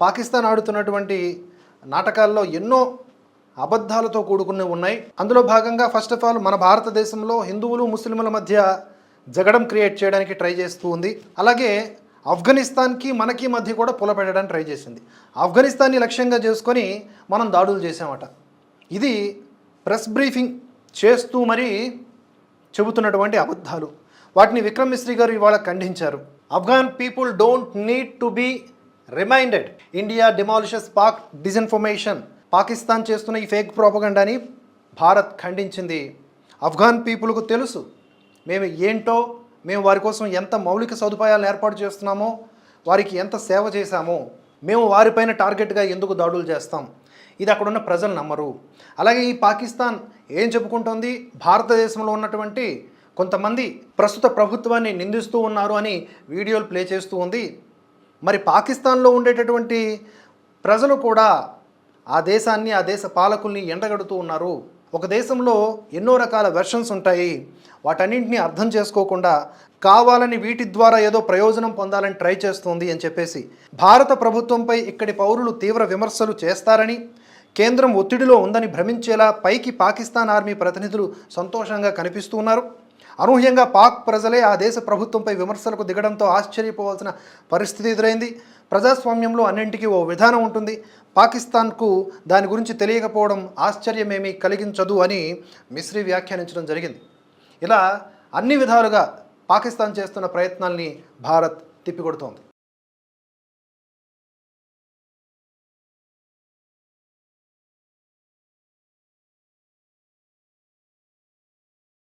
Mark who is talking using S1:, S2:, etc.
S1: పాకిస్తాన్ ఆడుతున్నటువంటి నాటకాల్లో ఎన్నో అబద్ధాలతో కూడుకుని ఉన్నాయి. అందులో భాగంగా ఫస్ట్ ఆఫ్ ఆల్ మన భారతదేశంలో హిందువులు ముస్లింల మధ్య జగడం క్రియేట్ చేయడానికి ట్రై చేస్తూ ఉంది. అలాగే ఆఫ్ఘనిస్తాన్కి మనకి మధ్య కూడా పులపెట్టడానికి ట్రై చేసింది. ఆఫ్ఘనిస్తాన్ని లక్ష్యంగా చేసుకొని మనం దాడులు చేసామట ఇది ప్రెస్ బ్రీఫింగ్ చేస్తూ మరీ చెబుతున్నటువంటి అబద్ధాలు. వాటిని విక్రమ్ మిశ్రీ గారు ఇవాళ ఖండించారు. Afghan people don't need to be reminded. India demolishes Pak disinformation Pakistan చేస్తున్న ఈ ఫేక్ ప్రోపగండాని భారత్ ఖండించింది. ఆఫ్ఘాన్ పీపుల్కు తెలుసు. మేము ఏంటో మేము వారి కోసం ఎంత మౌలిక సదుపాయాలను ఏర్పాటు చేస్తున్నామో వారికి ఎంత సేవ చేశామో మేము వారిపైన టార్గెట్గా ఎందుకు దాడులు చేస్తాం? ఇది అక్కడున్న ప్రజలు నమ్మరు. అలాగే ఈ పాకిస్తాన్ ఏం చెప్పుకుంటోంది? భారతదేశంలో ఉన్నటువంటి కొంతమంది ప్రస్తుత ప్రభుత్వాన్ని నిందిస్తూ ఉన్నారు అని వీడియోలు ప్లే చేస్తూ ఉంది. మరి పాకిస్తాన్లో ఉండేటటువంటి ప్రజలు కూడా ఆ దేశాన్ని ఆ దేశ పాలకుల్ని ఎండగడుతూ ఉన్నారు. ఒక దేశంలో ఎన్నో రకాల వెర్షన్స్ ఉంటాయి. వాటన్నింటినీ అర్థం చేసుకోకుండా కావాలని వీటి ద్వారా ఏదో ప్రయోజనం పొందాలని ట్రై చేస్తుంది అని చెప్పేసి భారత ప్రభుత్వంపై ఇక్కడి పౌరులు తీవ్ర విమర్శలు చేస్తారని కేంద్రం ఒత్తిడిలో ఉందని భ్రమించేలా పైకి పాకిస్తాన్ ఆర్మీ ప్రతినిధులు సంతోషంగా కనిపిస్తున్నారు అనూహ్యంగా పాక్ ప్రజలే ఆ దేశ ప్రభుత్వంపై విమర్శలకు దిగడంతో ఆశ్చర్యపోవాల్సిన పరిస్థితి ఎదురైంది. ప్రజాస్వామ్యంలో అన్నింటికీ ఓ విధానం ఉంటుంది. పాకిస్తాన్కు దాని గురించి తెలియకపోవడం ఆశ్చర్యమేమీ కలిగించదు అని మిశ్రీ వ్యాఖ్యానించడం జరిగింది. ఇలా అన్ని విధాలుగా పాకిస్తాన్ చేస్తున్న ప్రయత్నాల్ని భారత్ తిప్పికొడుతోంది.